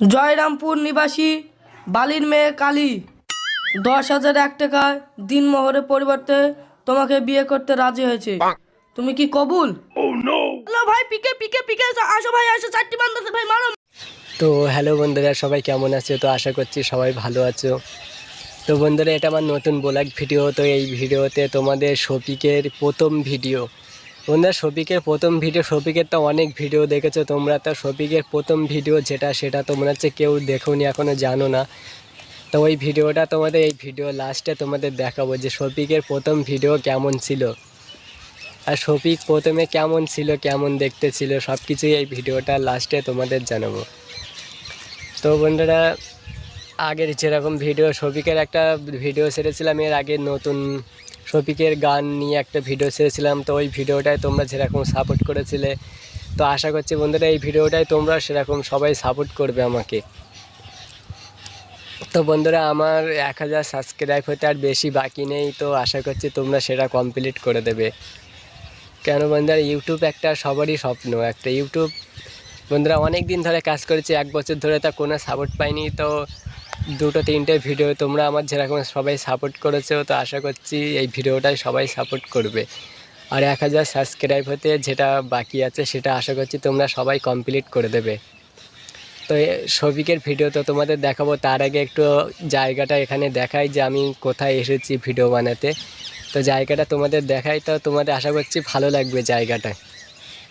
জয়রামপুর নিবাসী বালির মেয়ে কালী। দশ হাজার এক টাকায় দিন মোহরের পরিবর্তে তোমাকে বিয়ে করতে রাজি হয়েছে। তুমি কি কবুল? হ্যালো ভাই পিকে পিকে পিকে আসো ভাই আসো চারটি বান্ধব ভাই মারো। তো হ্যালো বন্ধুরা সবাই কেমন আছো? তো আশা করছি সবাই ভালো আছো। তো বন্ধুরা এটা আমার নতুন ব্লগ ভিডিও। তো এই ভিডিওতে তোমাদের শফিকের প্রথম ভিডিও। বন্ধুরা, শফিকের প্রথম ভিডিও, শফিকের তো অনেক ভিডিও দেখেছ তোমরা। তো শফিকের প্রথম ভিডিও যেটা, সেটা তোমরা হচ্ছে কেউ দেখোনি এখনও জানো না। তো ওই ভিডিওটা তোমাদের, এই ভিডিও লাস্টে তোমাদের দেখাবো যে শফিকের প্রথম ভিডিও কেমন ছিল। আর শফিক প্রথমে কেমন ছিল, কেমন দেখতে ছিল সব কিছুই এই ভিডিওটা লাস্টে তোমাদের জানাব। তো বন্ধুরা, আগের যেরকম ভিডিও, শফিকের একটা ভিডিও ছেড়েছিলাম এর আগে নতুন শফিকের গান নিয়ে একটা ভিডিও ছেড়েছিলাম, তো ওই ভিডিওটায় তোমরা যেরকম সাপোর্ট করেছিলে, তো আশা করছি বন্ধুরা এই ভিডিওটায় তোমরা সেরকম সবাই সাপোর্ট করবে আমাকে। তো বন্ধুরা, আমার এক হাজার সাবস্ক্রাইব হতে আর বেশি বাকি নেই, তো আশা করছি তোমরা সেটা কমপ্লিট করে দেবে। কেন বন্ধুরা ইউটিউব একটা সবারই স্বপ্ন, একটা ইউটিউব বন্ধুরা অনেক দিন ধরে কাজ করেছি, এক বছর ধরে তা কোনো সাপোর্ট পাইনি, তো দুটো তিনটে ভিডিও তোমরা আমার যেরকম সবাই সাপোর্ট করেছ, তো আশা করছি এই ভিডিওটাই সবাই সাপোর্ট করবে। আর এক হাজার সাবস্ক্রাইব হতে যেটা বাকি আছে সেটা আশা করছি তোমরা সবাই কমপ্লিট করে দেবে। তো শফিকের ভিডিও তো তোমাদের দেখাবো, তার আগে একটু জায়গাটা এখানে দেখাই যে আমি কোথায় এসেছি ভিডিও বানাতে। তো জায়গাটা তোমাদের দেখাই, তো তোমাদের আশা করছি ভালো লাগবে জায়গাটা।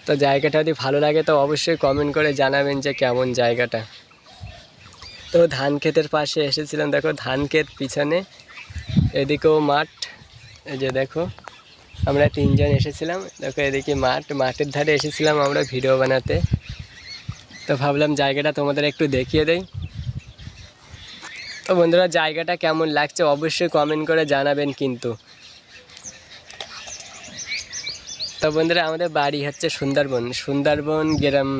তো জায়গাটা যদি ভালো লাগে তো অবশ্যই কমেন্ট করে জানাবেন যে কেমন জায়গাটা। তো ধান ক্ষেতের পাশে এসেছিলাম, দেখো ধান ক্ষেত পিছনে, এদিকেও মাঠ, এই যে দেখো, আমরা তিনজন এসেছিলাম, দেখো এদিকে মাঠ, মাঠের ধারে এসেছিলাম আমরা ভিডিও বানাতে। তো ভাবলাম জায়গাটা তোমাদের একটু দেখিয়ে দেই। তো বন্ধুরা, জায়গাটা কেমন লাগছে অবশ্যই কমেন্ট করে জানাবেন কিন্তু। তো বন্ধুরা, আমাদের বাড়ি হচ্ছে সুন্দরবন সুন্দরবন গ্রাম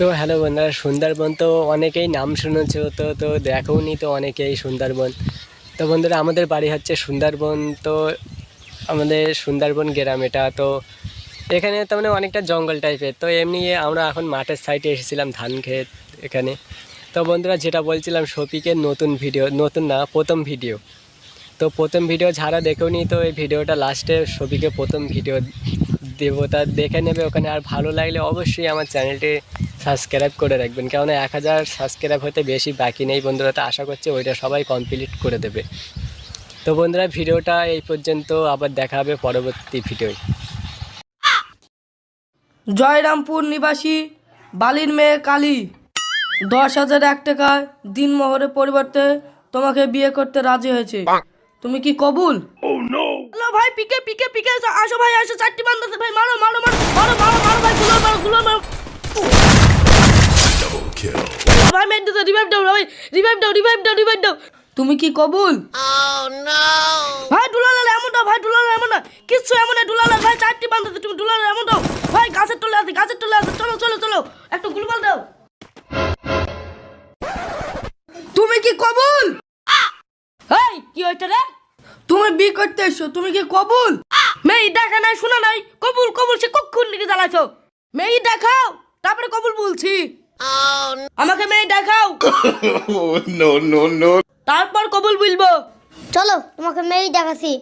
তো হ্যালো বন্ধুরা, সুন্দরবন তো অনেকেই নাম শুনেছ, তো তো দেখোনি তো অনেকেই সুন্দরবন। তো বন্ধুরা, আমাদের বাড়ি হচ্ছে সুন্দরবন, তো আমাদের সুন্দরবন গ্রাম এটা, তো এখানে তো মানে অনেকটা জঙ্গল টাইপের তো এমনি আমরা এখন মাঠের সাইডে এসেছিলাম ধান ক্ষেত এখানে। তো বন্ধুরা, যেটা বলছিলাম শফিকের নতুন ভিডিও নতুন না, প্রথম ভিডিও তো প্রথম ভিডিও যারা দেখেওনি তো এই ভিডিওটা লাস্টে ছবিকে প্রথম ভিডিও দেবো তা দেখে নেবে ওখানে। আর ভালো লাগলে অবশ্যই আমার চ্যানেলটি সাবস্ক্রাইব করে রাখবেন। কেননা এক হাজার সাবস্ক্রাইব হতে বেশি বাকি নেই বন্ধুরা তো আশা করছি ওইটা সবাই কমপ্লিট করে দেবে। তো বন্ধুরা ভিডিওটা এই পর্যন্ত আবার দেখা হবে পরবর্তী ভিডিও জয়রামপুর নিবাসী বালির মেয়ে কালী দশ হাজার এক টাকায় দিন মোহরের পরিবর্তে তোমাকে বিয়ে করতে রাজি হয়েছে। তুমি কি কবুল? হ্যালো ভাই পিকে পিকে পিকে আসো ভাই আসো চারটি বান্ধব ভাই মারো মারো মারো মারো মারো মারো ভাই গুলো মারো গুলো মারো। ভাই মেট দিতে রিভাইভ দাও ভাই রিভাইভ দাও রিভাইভ দাও রিভাইভ দাও। তুমি কি কবুল? ভাই দুলাল এমন দাও ভাই দুলাল এমন না কিচ্ছু এমন না দুলাল ভাই চারটি বান্ধব তুমি দুলাল এমন দাও। ভাই গাছের তলে আছে গাছের তলে আছে চলো চলো চলো একটু গুলবাল দাও। তুমি কি কবুল? এই কি হইছে রে? তুমি বি করতে এসো তুমি কি কবুল? মেয়ে দেখা নাই শোনা নাই? কবুল কবুল সে কখন দিকে জ্বালাছো মেয়ে দেখাও তারপরে কবুল বলছি। আমাকে মেয়ে দেখাও। No, no, no. তারপর কবুল বলব। চলো তোমাকে মেয়েই দেখাচ্ছি।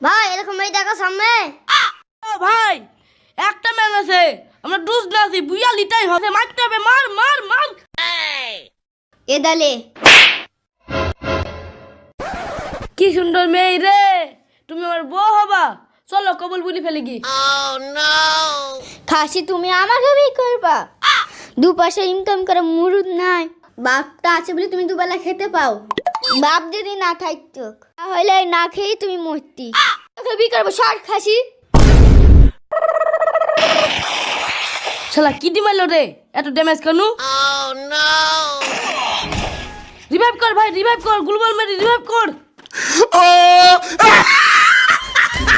ভাই এরকম মেয়ে দেখা সামনে? ও ভাই একটা ম্যান আছে। আমরা ডুস আছি বুইয়া লিটাই হবে মারতে হবে মার মার মার। এ দালে। কি সুন্দর মেয়ে রে তুমি আমার বউ হবা। চলো কবুল বলি ফেলে কি খাসি তুমি আমাকে বিয়ে করবা। দু পয়সা ইনকাম করে মুরুদ নাই। বাপটা আছে বলে তুমি দুবেলা খেতে পাও। বাপ যদি না থাকতো তাহলে না খেয়েই তুমি মরতি। তোকে বিয়ে করব ষাট খাসি শালা কি ডিমাইলো রে? এত ড্যামেজ কেন? রিভাইভ কর ভাই রিভাইভ কর গুলবল মেরে রিভাইভ কর। Oh!